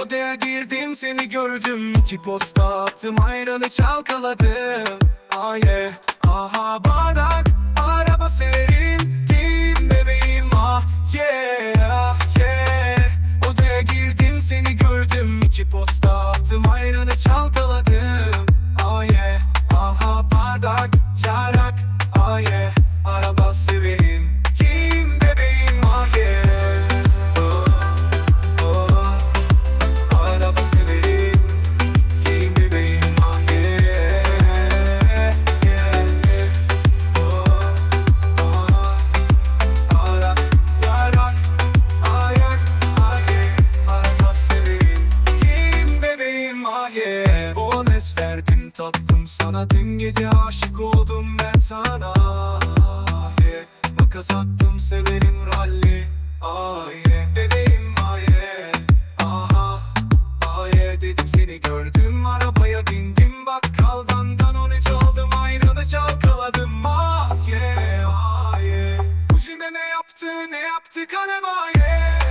Odaya girdim seni gördüm. İki posta attım ayranı çalkaladım. Aye eh, Aha bak. mes verdim tatlım sana Dün gece aşık oldum ben sana yeah. Makas attım severim ralli ah, yeah. Bebeğim ah, yeah. Aha ah, yeah. Dedim seni gördüm arabaya bindim Bakkaldan danone çaldım ayranı çalkaladım ah, yeah. Ah, yeah. Bu ne yaptı ne yaptı kalem ah, yeah.